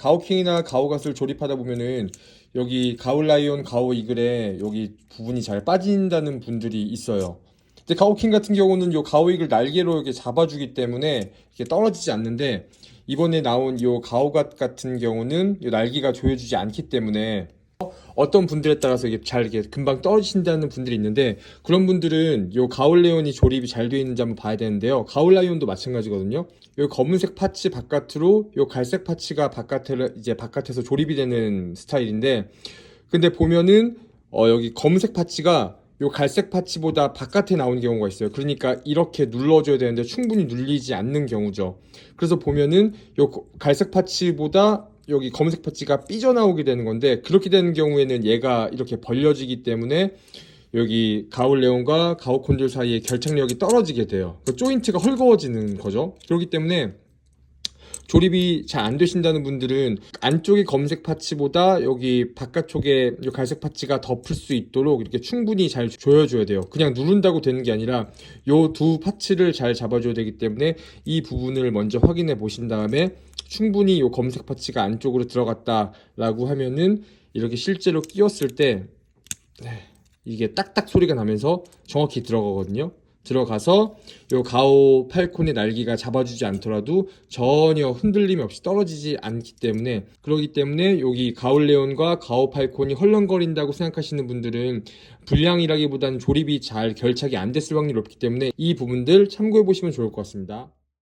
가오킹이나 가오갓을 조립하다 보면은 여기 가올라이온, 가오이글에 여기 부분이 잘 빠진다는 분들이 있어요. 근데 가오킹 같은 경우는 요 가오이글 날개로 이렇게 잡아주기 때문에 이게 떨어지지 않는데 이번에 나온 요 가오갓 같은 경우는 요 날개가 조여주지 않기 때문에 어떤 분들에 따라서 이게 잘 이게 금방 떨어진다는 분들이 있는데 그런 분들은 요 가올레온이 조립이 잘 되어 있는지 한번 봐야 되는데요. 가올라이온도 마찬가지거든요. 요 검은색 파츠 바깥으로 요 갈색 파츠가 바깥에 이제 바깥에서 조립이 되는 스타일인데 근데 보면은 어 여기 검은색 파츠가 요 갈색 파츠보다 바깥에 나오는 경우가 있어요. 그러니까 이렇게 눌러줘야 되는데 충분히 눌리지 않는 경우죠. 그래서 보면은 요 거- 갈색 파츠보다 여기 검은색 파츠가 삐져나오게 되는 건데 그렇게 되는 경우에는 얘가 이렇게 벌려지기 때문에 여기 가올레온과 가오콘들 사이의 결착력이 떨어지게 돼요. 그 조인트가 헐거워지는 거죠. 그렇기 때문에 조립이 잘 안 되신다는 분들은 안쪽의 검색 파츠보다 여기 바깥쪽에 이 갈색 파츠가 덮을 수 있도록 이렇게 충분히 잘 조여줘야 돼요. 그냥 누른다고 되는 게 아니라 요두 파츠를 잘 잡아줘야 되기 때문에 이 부분을 먼저 확인해 보신 다음에 충분히 요 검색 파츠가 안쪽으로 들어갔다라고 하면은 이렇게 실제로 끼웠을 때 네, 이게 딱딱 소리가 나면서 정확히 들어가거든요. 들어가서 요 가오 팔콘의 날개가 잡아주지 않더라도 전혀 흔들림 없이 떨어지지 않기 때문에 그러기 때문에 여기 가올레온과 가오 팔콘이 헐렁거린다고 생각하시는 분들은 불량이라기보다는 조립이 잘 결착이 안 됐을 확률이 높기 때문에 이 부분들 참고해 보시면 좋을 것 같습니다.